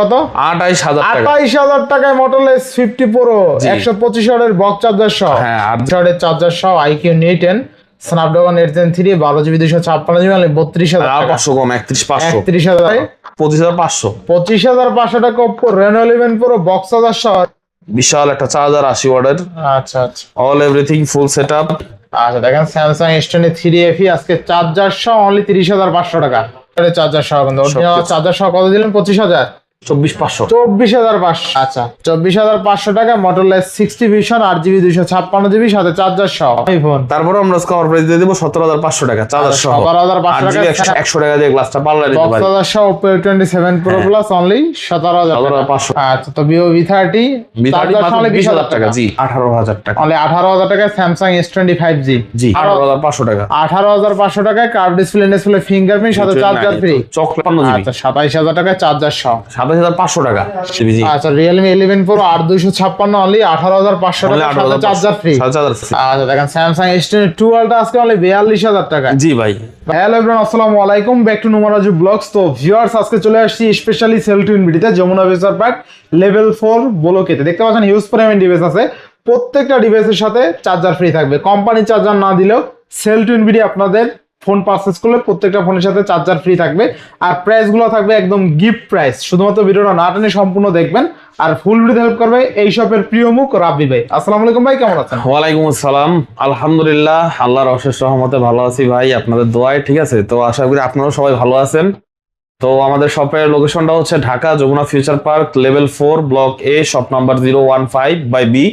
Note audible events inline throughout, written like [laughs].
কত? আঠাইশ হাজার আঠাইশ হাজার টাকায় মডেল এস ফিফটি প্রো একশো পঁচিশ বক চার্জার সহ। হ্যাঁ, চার্জার সহ iQOO Neo ten Snapdragon eight Gen three বারো জিবি দুশো ছাপ্পান্ন জিবি মানে বত্রিশ হাজার পাঁচশো কম একত্রিশ পাঁচশো। একত্রিশ হাজার পঁচিশ হাজার পাঁচশো। পঁচিশ হাজার পাঁচশো টাকা Oppo Reno eleven pro box charger সহ। বিশাল একটা চার্জার আশি ওয়ার্ডের আচ্ছা আচ্ছা। All everything full set up আচ্ছা দেখেন Samsung S twenty three FE আজকে চার্জার সহ অনলি তিরিশ হাজার পাঁচশো টাকা। চার্জার সহ কিন্তু চার্জার সহ কত দিলেন? পঁচিশ হাজার। চব্বিশ পাঁচশো। চব্বিশ হাজার পাঁচশো। আচ্ছা। চব্বিশ হাজার পাঁচশো টাকা মটোলেস সিক্সটি ভিশন আট জিবি দুইশো ছাপ্পান্ন জিবি সাথে চার্জার সহ। আইফোন তারপরে আমরা কভার প্রাইস দিয়ে দেবো সতেরো হাজার পাঁচশো টাকা চার্জার সহ। সতেরো হাজার পাঁচশো টাকা একশো- একশো টাকা দিয়ে গ্লাসটা পাল্লা নিতে পারি। চার্জার সহ Oppo twenty seven pro plus only সতেরো হাজার সতেরো টাকা হাজার পাঁচশো। আচ্ছা তো ভিভো ভি থার্টি বিশ হাজার টাকা। জি আঠারো হাজার টাকা। অনলি আঠারো হাজার টাকায় Samsung S twenty five G G আঠারো হাজার পাঁচশো টাকা। আঠারো হাজার পাঁচশো টাকায় কার্ভ ডিসপ্লে ডিসপ্লে ফিঙ্গারপ্রিন্ট সাথে চার্জার ফ্রি চকলেট আচ্ছা সাতাইশ হাজার টাকায় চার্জার সহ। সাতাশ হাজার পাঁচশো টাকা। আচ্ছা রিয়েলমি ইলেভেন প্রো আট দুইশো ছাপ্পান্ন অনলি আঠারো হাজার পাঁচশো টাকা চার্জার ফ্রি আচ্ছা দেখেন স্যামসাং এস টু আজকে অনলি বিয়াল্লিশ হাজার টাকা। জি ভাই। হ্যালো এভরিওয়ান আসসালামু আলাইকুম। ব্যাক টু নুমারাজু ব্লগস তো ভিউয়ার্স আজকে চলে আসছি specially sale to ইনভিডিতে Jamuna future park level four বোলোকেতে দেখতে পাচ্ছেন হিউজ পরিমাণ ডিভাইস আছে। প্রত্যেকটা ডিভাইসের সাথে চার্জার ফ্রি থাকবে। কোম্পানি চার্জার না দিলেও সেল টু ইনভিডি আপনাদের ফোন পারচেস করলে প্রত্যেকটা ফোনের সাথে চার্জার ফ্রি থাকবে। আর প্রাইসগুলো থাকবে একদম গিফট প্রাইস শুধুমাত্র ভিডিওটা না টেনে সম্পূর্ণ দেখবেন। আর ফুল ভিডিও হেল্প করবে এই শপের প্রিয় মুখ রাব্বি ভাই। আসসালামু আলাইকুম ভাই, কেমন আছেন? ওয়ালাইকুম আসসালাম। আলহামদুলিল্লাহ, আল্লাহর অশেষ রহমতে ভালো আছি ভাই। আপনাদের দোয়ায় ঠিক আছে? তো আশা করি আপনারাও সবাই ভালো আছেন। তো আমাদের শপের লোকেশনটা হচ্ছে Dhaka Jamuna future park level four block A shop number zero one five by B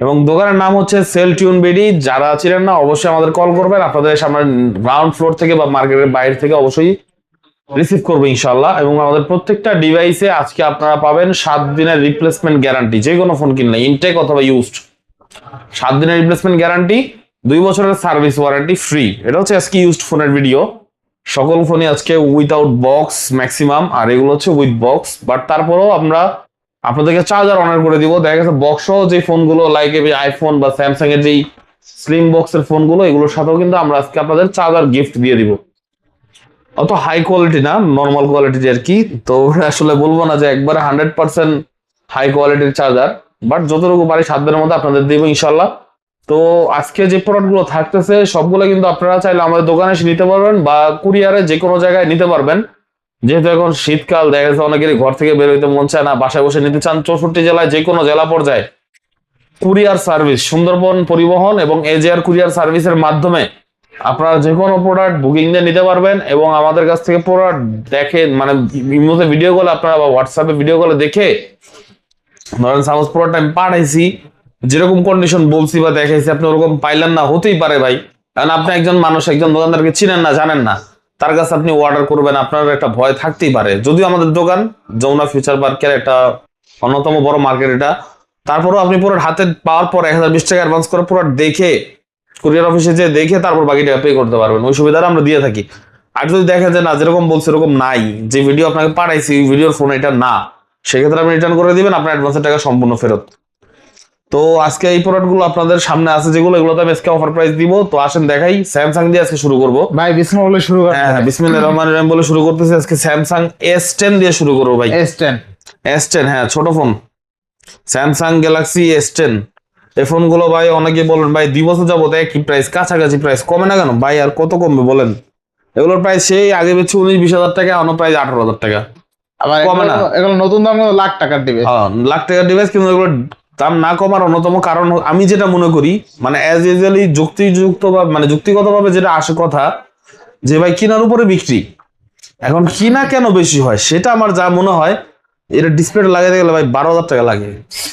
এবং দোকানের নাম হচ্ছে সেল টিউন বিডি যারা ছিলেন না, অবশ্যই আমাদের কল করবেন। আপনাদের সামনে গ্রাউন্ড ফ্লোর থেকে বা মার্কেটের বাইরে থেকে অবশ্যই রিসিভ করব ইনশাল্লাহ এবং আমাদের প্রত্যেকটা ডিভাইসে আজকে আপনারা পাবেন সাত দিনের রিপ্লেসমেন্ট গ্যারান্টি যে কোনো ফোন কিনলে ইনটেক অথবা ইউজড সাত দিনের রিপ্লেসমেন্ট গ্যারান্টি দুই বছরের সার্ভিস ওয়ারেন্টি ফ্রি এটা হচ্ছে আজকে ইউজড ফোনের ভিডিও সকল ফোনই আজকে উইথাউট বক্স ম্যাক্সিমাম আর এগুলো হচ্ছে উইথ বক্স বাট তারপরেও আমরা আপনাদেরকে চার্জার অনার করে দিব। দেখা গেছে বক্স সহ যে ফোনগুলো লাইক আইফোন বা স্যামসাং এর যেই স্লিম বক্সের ফোনগুলো এগুলোর সাথেও কিন্তু আমরা আজকে আপনাদের চার্জার গিফট দিয়ে দিব। অত হাই কোয়ালিটি না নর্মাল কোয়ালিটির আর কি। তো আসলে বলব না যে একবারে হান্ড্রেড পার্সেন্ট হাই কোয়ালিটির চার্জার বাট যতটুকু পারি সাধ্যের মধ্যে আপনাদের দিব ইনশাল্লাহ তো আজকে যে প্রোডাক্টগুলো থাকতেছে, সবগুলো কিন্তু আপনারা চাইলে আমাদের দোকানে এসে নিতে পারবেন বা কুরিয়ারে যে কোনো জায়গায় নিতে পারবেন। যেহেতু এখন শীতকাল, দেখা যাচ্ছে অনেকেরই ঘর থেকে বের হইতে মন চায় না, বাসায় বসে নিতে চান, চৌষট্টি জেলায় যে কোনো জেলা পর্যায়ে কুরিয়ার সার্ভিস, সুন্দরবন পরিবহন এবং এজিআর কুরিয়ার সার্ভিসের মাধ্যমে আপনারা যে কোনো প্রোডাক্ট বুকিং দিয়ে নিতে পারবেন এবং আমাদের কাছ থেকে প্রোডাক্ট দেখে মানে ইমোতে ভিডিও কলে আপনারা বা হোয়াটসঅ্যাপে ভিডিও কলে দেখে, ধরেন সাপোজ প্রোডাক্ট আমি পাঠাইছি, যেরকম কন্ডিশন বলছি বা দেখাইছি, আপনি ওরকম পাইলেন না, হতেই পারে ভাই। কারণ আপনি একজন মানুষ, একজন দোকানদারকে চিনেন না, জানেন না। তার কাছে আপনি অর্ডার করবেন, আপনার একটা ভয় থাকতেই পারে। যদিও আমাদের দোকান, যমুনা ফিউচার পার্কের একটা অন্যতম বড় মার্কেট এটা। তারপরেও আপনি পুরো হাতে পাওয়ার পর এক হাজার বিশ টাকা অ্যাডভান্স করে পুরো দেখে কুরিয়ার অফিসে যে দেখে তারপর বাকি টাকা পে করতে পারবেন। ওই সুবিধাটা আমরা দিয়ে থাকি। আর যদি দেখেন যে না, যেরকম বলছে এরকম নাই। যে ভিডিও আপনাকে পাঠাইছি ভিডিওর ফোন এটা না। সেক্ষেত্রে আপনি রিটার্ন করে দিবেন, আপনার অ্যাডভান্সের টাকা সম্পূর্ণ ফেরত। তো আজকে এই প্রোডাক্টগুলো আপনাদের সামনে আছে যেগুলো এগুলো তো আমি আজকে অফার প্রাইস দিব। তো আসেন দেখাই স্যামসাং দিয়ে আজকে শুরু করব। ভাই বিসমা বলে শুরু করেন হ্যাঁ হ্যাঁ বিসমিল্লাহির রহমানির রহিম বলে শুরু করতেছি। আজকে স্যামসাং এস টেন দিয়ে শুরু করব ভাই। এস টেন এস টেন হ্যাঁ ছোট phone Samsung Galaxy S ten এই ফোনগুলো ভাই অনেকে বলেন ভাই দুই বছর যাব একই প্রাইস কাছাকাছি প্রাইস কমে না কেন? ভাই আর কত কমবে বলেন? এগুলোর প্রাইস সেই আগে বেছে উনিশ বিশ হাজার টাকা অন্য প্রাইস আঠারো হাজার টাকা। আবার কমে না। এগুলো- নতুন দাম লাখ টাকার দিবে হ্যাঁ, লাখ টাকার ডিভাইস কিন্তু এগুলো দাম না কমার অন্যতম কারণ আমি যেটা মনে করি মানে অ্যাজ ইউজুয়ালি যুক্তিযুক্ত বা মানে যুক্তিগতভাবে যেটা আসে কথা যে ভাই কিনার উপরে বিক্রি। এখন কিনা কেন বেশি হয় সেটা আমার যা মনে হয় এটা ডিসপ্লে লাগাতে গেলে ভাই বারো হাজার টাকা লাগে।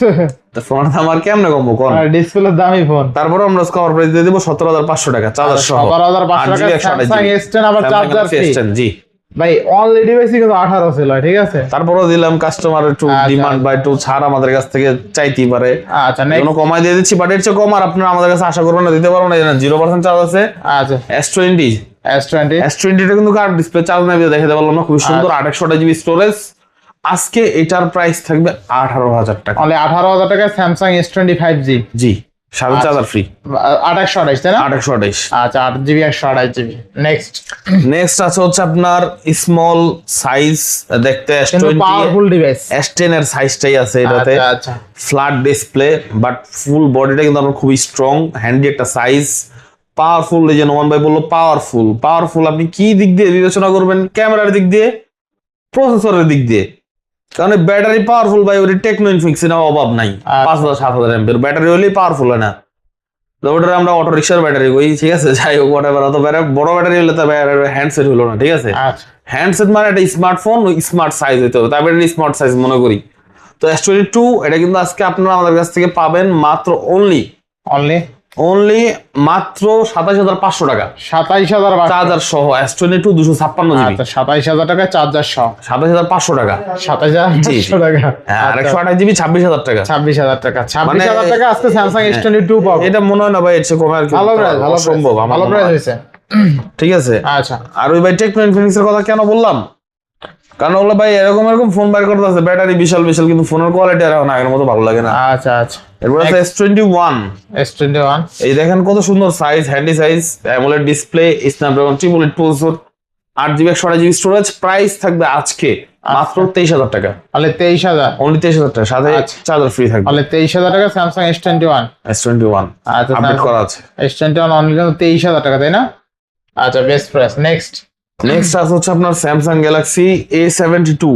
[laughs] ফোনের দাম আর কেমনে কমবো কোন? ডিসপ্লের দামি ফোন তারপরে আমরা প্রাইস দিয়ে দেবো সতেরো হাজার পাঁচশো টাকা চার্জার সহ। সতেরো হাজার পাঁচশো টাকা একশো আঠাশ স্যামসাং GB এস টেন আবার Samsung charger Galaxy free S10 জি। ভাই অনলি ডিভাইসই কিন্তু আঠারো ছিল ঠিক আছে? তারপরেও দিলাম কাস্টমার একটু আচ্ছা। ডিমান্ড বা একটু ছাড় আমাদের কাছ থেকে চাইতেই পারে। আচ্ছা কোনো নেক্সট কমাই দিয়ে দিচ্ছি বাট এর চেয়ে কম আর আপনারা আমাদের কাছে আশা করবেন না দিতে পারবেন না জিরো পার্সেন্ট চার্জ আছে। আচ্ছা। S twenty S twenty S টোয়েন্টিটা কিন্তু কার ডিসপ্লে চার্জ নেবে দেখাতে পারলাম না খুবই সুন্দর আচ্ছা। আঠাশশোটা জিবি স্টোরেজ আজকে এটার প্রাইস থাকবে আঠারো হাজার টাকা। আঠারো হাজার টাকা Samsung S twenty five G G. আচ্ছা। চার্জার ফ্রি আঠাশশো আঠাশ তাই না? আঠাশশো আঠাইশ আচ্ছা আট জিবি একশো আঠাশ জিবি। নেক্সট নেক্সট আছে হচ্ছে আপনার স্মল সাইজ দেখতে পাওয়ারফুল ডিভাইস এস টেন এর সাইজটাই আছে এটাতে। ফ্ল্যাট ডিসপ্লে বাট ফুল বডিটা কিন্তু আপনার খুবই স্ট্রং হ্যান্ডি একটা সাইজ পাওয়ারফুল এই যে নোমান ভাই বলল পাওয়ারফুল পাওয়ারফুল আপনি কি দিক দিয়ে বিবেচনা করবেন? ক্যামেরার দিক দিয়ে? প্রসেসরের দিক দিয়ে? কারণ ব্যাটারি পাওয়ারফুল ভাই ওর টেকনো ইনফিক্সের অভাব নাই। আচ্ছা। পাঁচ হাজার সাত হাজার এমপের ব্যাটারি হলেই পাওয়ারফুল হয় না। তো ওটার আমরা অটো রিক্সার ব্যাটারি কই ঠিক আছে? [laughs] যাই হোক ওটা অত বড় ব্যাটারি হলে তো হ্যান্ডসেট হলো না ঠিক আছে? আচ্ছা। হ্যান্ডসেট মানে একটা স্মার্টফোন স্মার্ট সাইজ হইতে হবে। তারপরে স্মার্ট সাইজ মনে করি। তো এস টোয়েন্টি টু এটা কিন্তু আজকে আপনারা আমাদের কাছ থেকে পাবেন মাত্র অনলি অনলি অনলি মাত্র সাতাশ হাজার পাঁচশো টাকা। সাতাইশ হাজার চার্জার সহ এস টোয়েন্টি টু দুশো ছাপ্পান্ন জিবি। আচ্ছা সাতাইশ হাজার টাকা চার্জার সহ সাতাশ হাজার পাঁচশো টাকা। সাতাইশ হাজার। পাঁচশো টাকা। হ্যাঁ আচ্ছা, আরেকশো আঠাশ জিবি ছাব্বিশ হাজার টাকা। ছাব্বিশ হাজার টাকা। ছাব্বিশ মানে- হাজার টাকা আজকে স্যামসাং এস টোয়েন্টি টু পাবো। এটা মনে হয় না ভাই এর চেয়ে কমে আর কি ভালো প্রাইস ভালো সম্ভব ভালো প্রাইস হয়। হয়েছে। ঠিক আছে? আচ্ছা। আর ওই ভাই টেকনো ইনফিনিক্স এর কথা কেন বললাম? কারণ ওগুলো ভাই এরকম এরকম ফোন বাইর করতে আছে ব্যাটারি বিশাল বিশাল কিন্তু ফোনের কোয়ালিটি আর এখন আগের মতো ভালো লাগে না। আচ্ছা আচ্ছা। এরপর আছে S twenty one S twenty one এই দেখেন কত সুন্দর size handy size AMOLED display Snapdragon triple eight processor আট জিবি একশো আট জিবি স্টোরেজ প্রাইস থাকবে আজকে মাত্র তেইশ হাজার টাকা। তাহলে তেইশ হাজার। অনলি তেইশ হাজার টাকা সাথে আচ্ছা। চার্জার ফ্রি থাকবে। তাহলে তেইশ হাজার টাকা Samsung S twenty one S twenty one আচ্ছা আপডেট করা আছে। এস টোয়েন্টি ওয়ান অনলি তেইশ হাজার টাকা তাই না? আচ্ছা বেস্ট প্রাইস নেক্সট নেক্সট আছে হচ্ছে আপনার Samsung Galaxy A seventy two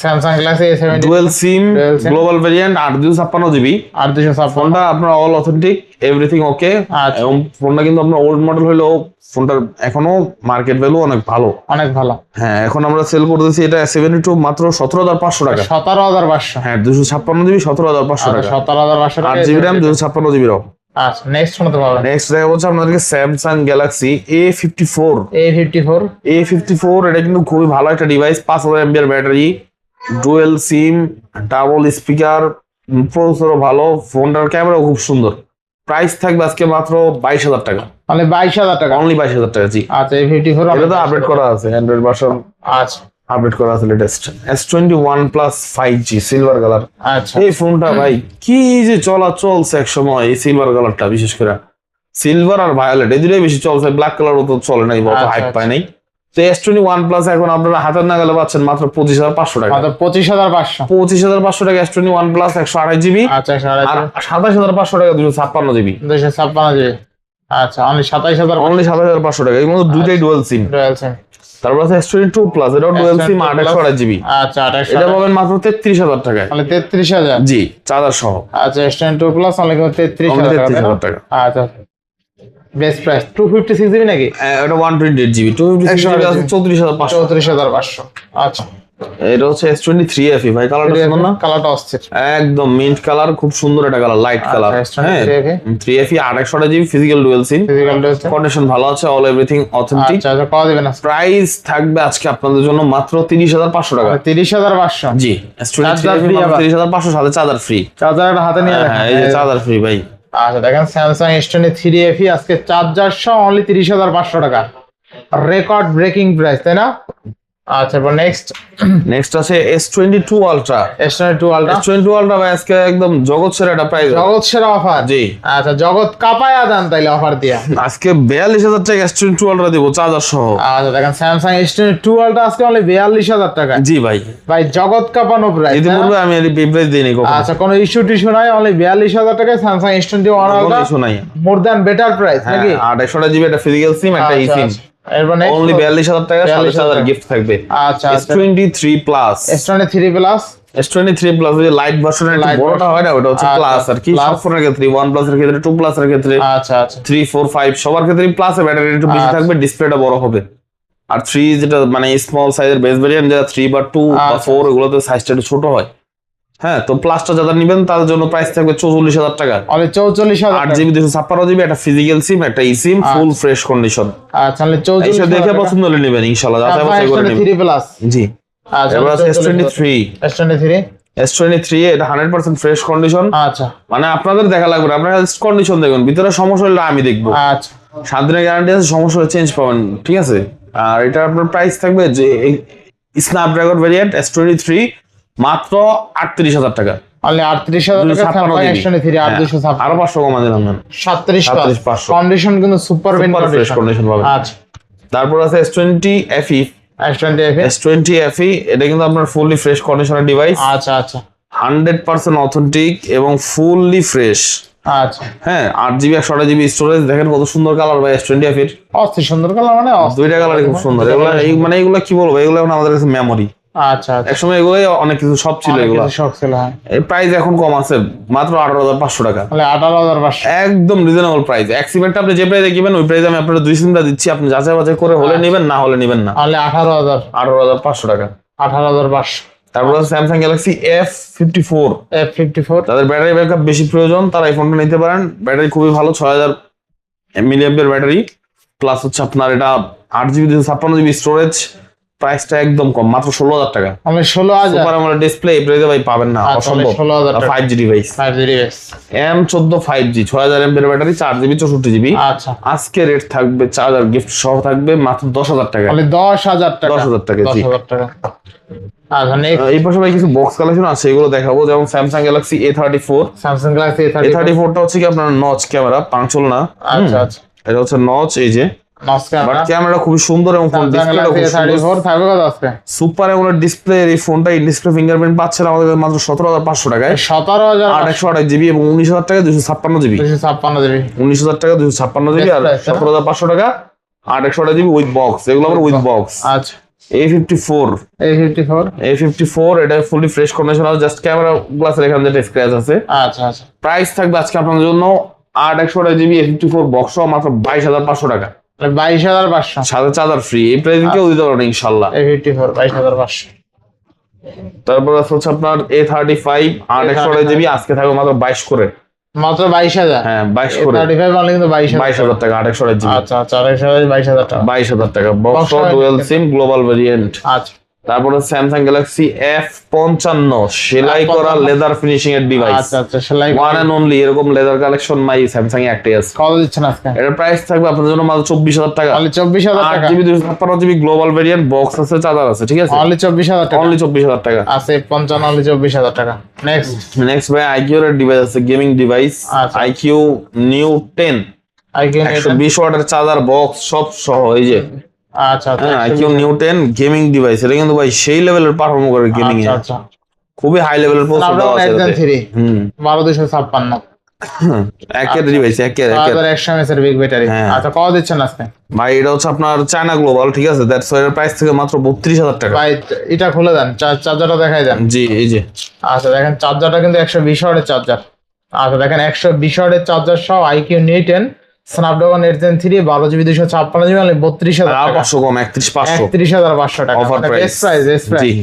Samsung Galaxy A seventy dual SIM global variant আট দুশো ছাপ্পান্ন জিবি আর দুশো ফোনটা আপনার অল অথেন্টিক এভরিথিং ওকে আচ্ছা। এবং ফোনটা কিন্তু আপনার ওল্ড মডেল হলেও ফোনটার এখনও মার্কেট ভ্যালু অনেক ভালো। অনেক ভালো। হ্যাঁ এখন আমরা সেল করতেছি এটা সেভেন্টি টু মাত্র সতেরো হাজার পাঁচশো টাকা। সতেরো হাজার পাঁচশো। হ্যাঁ দুশো ছাপ্পান্ন জিবি সতেরো হাজার পাঁচশো টাকা। সতেরো হাজার পাঁচশো আট জিবি র্যাম দুশো ছাপ্পান্ন জিবি রম আচ্ছা নেক্সট শোনাতে পারবেন নেক্সট দেখা হচ্ছে আপনাদেরকে Samsung Galaxy A fifty four A fifty four A fifty four এটা কিন্তু খুবই ভালো একটা ডিভাইস পাঁচ হাজার MBR battery dual SIM double speaker প্রসেসরও ভালো ফোনটার ক্যামেরাও খুব সুন্দর। প্রাইস থাকবে আজকে মাত্র বাইশ হাজার টাকা। তাহলে বাইশ হাজার টাকা? অনলি বাইশ হাজার টাকা জি। আচ্ছা এ ফিফটি ফোর এটা তো আপডেট করা আছে অ্যান্ড্রয়েড ভার্সন আচ্ছা। আপডেট করা আছে latest S twenty one plus five G silver colour আচ্ছা। এই ফোনটা ভাই কি যে চলা চলছে এক সময় এই সিলভার কালারটা বিশেষ করে সিলভার আর ভায়োলেট এই দুটোই বেশি চলছে ব্ল্যাক কালার তো চলে নাই অত আচ্ছা, হাইপ আচ্ছা। পায় নাই। তো এস টোয়েন্টি ওয়ান প্লাস এখন আপনারা হাতের নাগালে পাচ্ছেন মাত্র পঁচিশ হাজার পাঁচশো টাকা। পঁচিশ হাজার পাঁচশো। পঁচিশ হাজার পাঁচশো টাকা এস টোয়েন্টি ওয়ান প্লাস একশো আড়াই জিবি আচ্ছা আর সাতাশ হাজার পাঁচশো টাকা দুশো ছাপ্পান্ন জিবি দুশো ছাপ্পান্ন জিবি আচ্ছা অনলি সাতাইশ হাজার অনলি সাতাশ হাজার পাঁচশো টাকা এই মধ্যে দুটাই ডুয়েল সিম ডুয়েল সিম তারপর আছে এস টোয়েন্টি টু প্লাস এটা ডুয়াল সিম S22 আট একশো আড়াই জিবি। আচ্ছা আঠাশ এটা পাবেন মাত্র তেত্রিশ হাজার টাকায়। তাহলে তেত্রিশ হাজার। জি চার্জার সহ। আচ্ছা S twenty two plus only তেত্রিশ Only হাজার টাকা 33 তাই না? হাজার টাকা। আচ্ছা best price two fifty six GB নাকি? আহ, এটা one twenty eight GB two fifty একশো জিবি আঠাশ আছে GB চৌত্রিশ হাজার পাঁচশো। চৌত্রিশ হাজার পাঁচশো। আচ্ছা। এটা হচ্ছে এস টোয়েন্টি থ্রি এফ ভাই কালারটা সুন্দর না? কালারটা অস্থির। একদম মিন্ট কালার খুব সুন্দর একটা কালার লাইট কালার আচ্ছা, হ্যাঁ S23 থ্রি এফ আট একশো GB physical dual SIM condition ভালো আছে অল এভরিথিং অথেন্টিক আচ্ছা আচ্ছা কত দিবেন আজকে প্রাইস থাকবে আজকে আপনাদের জন্য মাত্র তিরিশ হাজার পাঁচশো টাকা। তিরিশ হাজার পাঁচশো? জি Charger free আবার। তিরিশ হাজার পাঁচশো সাথে চার্জার ফ্রি চার্জার একটা হাতে নিয়ে হ্যাঁ এই যে চার্জার ফ্রি ভাই। আচ্ছা দেখেন Samsung S twenty three FE আজকে চার্জার সহ অনলি তিরিশ হাজার পাঁচশো টাকা। রেকর্ড ব্রেকিং প্রাইস তাই না? আচ্ছা এবার নেক্সট নেক্সট আছে S twenty two ultra S twenty two ultra S twenty two ultra ভাই আজকে একদম জগৎ সেরা একটা প্রাইস জগৎ সেরা অফার জি। আচ্ছা জগৎ কাপায়া দেন তাইলে অফার দিয়া। আজকে বিয়াল্লিশ হাজার টাকা এস টোয়েন্টি টু আলট্রা দিব চার্জার সহ। আচ্ছা দেখেন টোয়েন্টি আলট্রা আজকে অনলি বিয়াল্লিশ হাজার টাকা। জি ভাই। ভাই জগৎ কাপানো প্রাইস ইতিপূর্বে আমি এই প্রাইস দিইনি কখনো। আচ্ছা কোনো ইস্যু টিস্যু নাই অনলি বিয়াল্লিশ হাজার টাকায় স্যামসাং এস টোয়েন্টি ওয়ান কোনো কিছু নাই। মোর দ্যান বেটার প্রাইস হ্যাঁ নাকি? আট একশো জিবি একটা ফিজিক্যাল সিম একটা ই আচ্ছা, সিম অনলি বিয়াল্লিশ হাজার টাকা সাথে 42,000 গিফট থাকবে। আচ্ছা এস আচ্ছা। Twenty three plus S twenty three plus S twenty three plus ওই লাইট ভার্সনের বড়টা হয় না ওটা হচ্ছে আচ্ছা, প্লাস আর কি। সব ফোনের ক্ষেত্রে প্লাস এর ক্ষেত্রে প্লাস এর ক্ষেত্রে। আচ্ছা আচ্ছা। সবার ক্ষেত্রে প্লাস ব্যাটারি একটু বেশি আচ্ছা। থাকবে ডিসপ্লেটা বড় হবে। আর থ্রি যেটা মানে স্মল সাইজের বেস ভেরিয়েন্ট যেটা থ্রি বা টু বা আচ্ছা। ফোর এগুলোতে সাইজটা একটু ছোট হয়। হ্যাঁ তো প্লাসটা যারা নিবেন তাদের জন্য প্রাইস থাকবে চৌচল্লিশ হাজার টাকা। অনলি চৌচল্লিশ হাজার আট জিবি দুশো ছাপ্পান্ন জিবি একটা ফিজিক্যাল সিম একটা E SIM full fresh condition আচ্ছা অনলি চৌচল্লিশ দেখে পছন্দ হলে নেবেন ইনশাল্লাহ যাচাই বাছাই করে নেবেন। থ্রি প্লাস জি। আচ্ছা এবার আছে S twenty three S twenty three S twenty three এটা হান্ড্রেড পার্সেন্ট ফ্রেশ কন্ডিশন আচ্ছা। মানে আপনাদের দেখা লাগবে না, আপনারা কন্ডিশন দেখুন ভিতরে সমস্যা হলে আমি দেখব। আচ্ছা। সাত দিনের গ্যারান্টি আছে সমস্যা হলে চেঞ্জ পাবেন ঠিক আছে? আর এটা আপনার প্রাইস থাকবে যে Snapdragon variant S twenty three মাত্র আটত্রিশ হাজার টাকা। হ্যাঁ, আরও পাঁচশো কমা দিলাম সাতত্রিশ 37,500 কন্ডিশন কিন্তু সুপার কন্ডিশন পাবেন আচ্ছা। তারপর আছে S twenty FE S twenty F S twenty FE এটা কিন্তু আপনার ফুললি ফ্রেশ কন্ডিশনের ডিভাইস আচ্ছা আচ্ছা। হান্ড্রেড পার্সেন্ট অথেন্টিক এবং ফুললি ফ্রেশ আচ্ছা। হ্যাঁ আট জিবি একশো আট জিবি স্টোরেজ দেখেন কত সুন্দর কালার ভাই এস টোয়েন্টি এফির অস্থির সুন্দর কালার মানে। দুইটা কালারই খুব সুন্দর। এগুলো এই মানে এগুলো কি বলব? এগুলো এখন আমাদের কাছে মেমোরি আচ্ছা আচ্ছা। একসময় এগুলোই অনেক কিছু সব ছিল এগুলো। শখ ছিল হ্যাঁ। প্রাইস এখন কম আছে মাত্র আঠারো হাজার পাঁচশো টাকা। আঠারো হাজার পাঁচশো। একদম রিজনেবল প্রাইস আপনি যে প্রাইসে কিনবেন ওই প্রাইসে আমি আপনার দুই সিমটা দিচ্ছি আপনি যাচাই বাছাই করে হলে নেবেন না হলে নেবেন না। তাহলে আঠারো হাজার। আঠারো হাজার পাঁচশো টাকা। আঠারো হাজার পাঁচশো। তারপর Samsung Galaxy F fifty four F fifty four তাদের ব্যাটারি ব্যাকআপ বেশি প্রয়োজন তারা এই ফোনটা নিতে পারেন। ব্যাটারি খুবই ভালো ছয় হাজার মিলিয়ামের ব্যাটারি। প্লাস হচ্ছে আপনার এটা আট জিবি ছাপ্পান্ন জিবি স্টোরেজ প্রাইসটা একদম কম মাত্র ষোলো হাজার টাকা। আমি ষোলো হাজার। সুপার আমার ডিসপ্লে এই প্রাইসে ভাই পাবেন না আচ্ছা, অসম্ভব। 16,000 টাকা। Five G device five GB M চোদ্দ ফাইভ জি ছয় হাজার এমপের ব্যাটারি চার জিবি চৌষট্টি জিবি আচ্ছা। আজকে রেট থাকবে চার্জার গিফট সহ থাকবে মাত্র দশ হাজার টাকা। তাহলে দশ হাজার টাকা। 10,000 টাকা, দশ হাজার টাকা। আচ্ছা নেক্সট এই পাশে ভাই কিছু বক্স কালেকশন আছে এগুলো দেখাবো। যেমন Samsung Galaxy A thirty four Samsung Galaxy A thirty ফোরটা হচ্ছে কি আপনার নচ ক্যামেরা পাঁচল না? আচ্ছা আচ্ছা। এটা হচ্ছে নচ এই যে। ক্যামেরা খুবই সুন্দর এবং ফোন সুপার ডিসপ্লে এই ফোনটা ডিসপ্লে ফিঙ্গারপ্রিন্ট পাচ্ছেন আমাদের মাত্র সতেরো হাজার পাঁচশো টাকায়। সতেরো হাজার আঠাশ জিবি এবং উনিশ হাজার টাকা দুশো ছাপ্পান্ন জিবি। দুশো ছাপ্পান্ন জিবি। উনিশ হাজার টাকা দুশো ছাপ্পান্ন জিবি আর সতেরো হাজার পাঁচশো টাকা। আট একশো আঠাশ জিবি উইথ বক্স এগুলো উইথ বক্স আচ্ছা। A fifty four A fifty four A fifty four এটা fully fresh condition just camera গ্লাসের এখানে যেটা স্ক্র্যাচ আছে। আচ্ছা আচ্ছা। প্রাইস থাকবে আজকে আপনাদের জন্য আট একশো আঠাশ GB A fifty four box মাত্র বাইশ হাজার পাঁচশো টাকা। বাইশ হাজার পাঁচশো। সাথে ফ্রি এই প্রাইসে কেউ দিতে পারবেন ইনশাল্লাহ। ফিফটি ফোর বাইশ হাজার পাঁচশো। তারপর হচ্ছে আপনার এ থার্টি ফাইভ আট একশো জিবি আজকে থাকবে মাত্র বাইশ করে। মাত্র বাইশ হাজার? হ্যাঁ বাইশ করে। থার্টি ফাইভ অনলি কিন্তু বাইশ বাইশ হাজার টাকা আট একশো জিবি। আচ্ছা আচ্ছা বাইশ হাজার টাকা। বাইশ হাজার টাকা। Box dual SIM global variant আচ্ছা। তারপরে স্যামসাং গ্যালাক্সি এফ পঞ্চান্ন সেলাই করা লেদার ফিনিশিং এর ডিভাইস আচ্ছা আচ্ছা সেলাই ওয়ান এন্ড অনলি এরকম leather collection my Samsung A একটাই আছে কত দিচ্ছেন আজকে? এটার প্রাইস থাকবে আপনাদের জন্য মাত্র চব্বিশ হাজার টাকা। অনলি চব্বিশ হাজার আট টাকা? জিবি দুশো ছাপ্পান্ন জিবি গ্লোবাল ভেরিয়েন্ট বক্স আছে চার্জার আছে ঠিক আছে? অনলি চব্বিশ হাজার টাকা? অনলি চব্বিশ হাজার টাকা। আছে পঞ্চান্ন অনলি চব্বিশ হাজার টাকা। নেক্সট নেক্সট ভাই আইকিউ এর ডিভাইস আছে গেমিং ডিভাইস আচ্ছা। আইকিউ নিউ টেন আইকিউ একশো বিশ ওয়াটের চার্জার বক্স সব সহ এই যে। আচ্ছা আচ্ছা। একশো আইকিউ টেন গেমিং ডিভাইস এটা কিন্তু ভাই সেই লেভেলের পারফর্ম করে গেমিং এ আচ্ছা আচ্ছা। খুবই হাই লেভেলের প্রসেসর দেওয়া আছে হুম। [laughs] একের ডিভাইস একের একের। হাজার একশো এমএস এর বিগ ব্যাটারি হ্যাঁ। আচ্ছা কত দিচ্ছেন আজকে? ভাই এটা হচ্ছে আপনার চায়না গ্লোবাল ঠিক আছে? দ্যাটস এর প্রাইস থেকে মাত্র বত্রিশ হাজার টাকা। ভাই এটা খুলে দেন চার্জারটা দেখাই দেন। জি এই যে। আচ্ছা দেখেন চার্জারটা কিন্তু একশো বিশ ওয়াটের চার্জার। আচ্ছা দেখেন একশো বিশ ওয়াটের চার্জার সহ iQOO Neo ten Snapdragon eight Gen three বারো জিবি দুশো ছাপ্পান্ন জিবি অনলি বত্রিশ হাজার পাঁচশো কম একত্রিশ পাঁচশো। একত্রিশ হাজার পাঁচশো টাকা। বেস্ট প্রাইস বেস্ট প্রাইস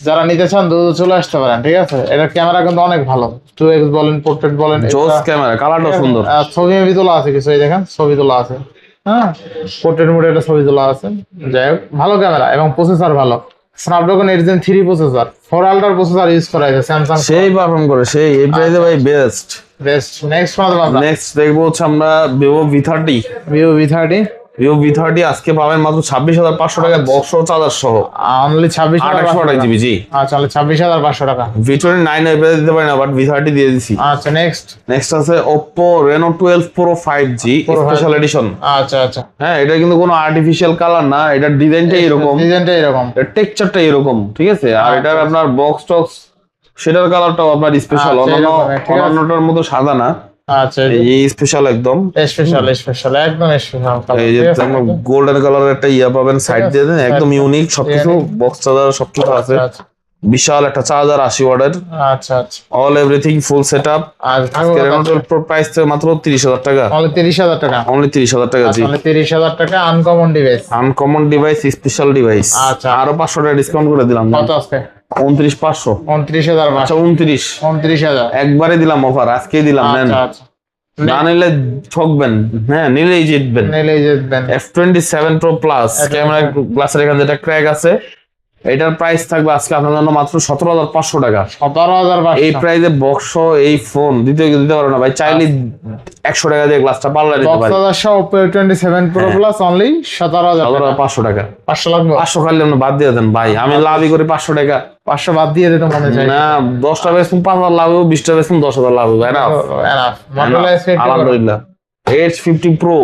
যারা নিতে চান দ্রুত চলে আসতে পারেন ঠিক আছে? এটার ক্যামেরা কিন্তু অনেক ভালো। টু এক্স বলেন পোর্ট্রেট বলেন জোস ক্যামেরা কালারটা সুন্দর। ছবি মুভি তোলা আছে কিছু এই দেখেন ছবি তোলা আছে। হ্যাঁ? পোর্ট্রেট মোডে একটা ছবি তোলা আছে। যাই হোক ভালো ক্যামেরা এবং প্রসেসর ভালো। Snapdragon eight Gen three processor four আল্ট্রার processor use করা হয়েছে স্যামসাং সেই পারফর্ম করে সেই এই প্রাইসে ভাই বেস্ট বেস্ট। নেক্সট ফোন আমরা নেক্সট দেখব হচ্ছে আমরা Vivo V thirty Vivo V thirty Vivo V thirty আজকে পাবেন মাত্র ছাব্বিশ হাজার পাঁচশো টাকা বক্স চার্জার সহ। অনলি ছাব্বিশ আট হাজার একশো আঠাশ জিবি জি। আচ্ছা ছাব্বিশ হাজার পাঁচশো টাকা। ভি টোয়েন্টি নাইন এভারেজ দিতে পারি না বাট ভি থার্টি দিয়ে দিছি। আচ্ছা নেক্সট নেক্সট আছে Oppo Reno twelve Pro five G Pro 5G special edition আচ্ছা আচ্ছা। হ্যাঁ এটা কিন্তু কোনো আর্টিফিশিয়াল কালার না এটার ডিজাইনটা এরকম। ডিজাইনটা এরকম। টেক্সচারটা এরকম ঠিক আছে? আর আচ্ছা, এটার আপনার বক্স টক্স সেটার কালারটাও আপনার স্পেশাল আচ্ছা। অন্যান্যটার মতো সাদা না। আচ্ছা এই স্পেশাল একদম। স্পেশাল স্পেশাল একদম স্পেশাল এই যে গোল্ডেন কালারের একটা ইয়া পাবেন সাইড দিয়ে দেন একদম ইউনিক সবকিছু বক্স চার্জার সবকিছু আছে। বিশাল একটা চার্জার আশি ওয়াটের। আচ্ছা আচ্ছা। All everything full set up আর প্রাইস মাত্র তিরিশ হাজার টাকা। অনলি তিরিশ হাজার টাকা? অনলি তিরিশ হাজার টাকা জি। অনলি তিরিশ হাজার টাকা uncommon device uncommon device special device আচ্ছা। আরও পাঁচশো টাকা ডিসকাউন্ট করে দিলাম কত উনত্রিশ পাঁচশো। উনত্রিশ হাজার আচ্ছা উনত্রিশ। উনত্রিশ হাজার। একবারে দিলাম অফার আজকেই দিলাম নেন। আচ্ছা আচ্ছা। না নিলে ঠকবেন হ্যাঁ নিলেই জিতবেন। নিলেই জিতবেন। F twenty seven pro plus camera গ্লাসের এখানে যেটা ক্র্যাক আছে। এটার প্রাইস থাকবে আজকে আপনার জন্য মাত্র সতেরো হাজার পাঁচশো টাকা। সতেরো হাজার এই প্রাইসে বক্স এই ফোন দিতে দিতে পারো না ভাই চাইলে একশো টাকা দিয়ে গ্লাসটা পাল্লা নিতে পারি। Twenty seven pro. Plus only সতেরো হাজার পাঁচশো টাকা। পাঁচশো লাগবে? পাঁচশো খালি আপনি বাদ দিয়ে দেন ভাই আমি লাভই করি পাঁচশো টাকা। পাঁচশো বাদ দিয়ে দিতে মনে চাই। না দশটা বেসুন পাঁচ হাজার লাভ হবে বিশটা বেসুন দশ হাজার লাভ হবে আলহামদুলিল্লাহ। এইচ ফিফটি প্রো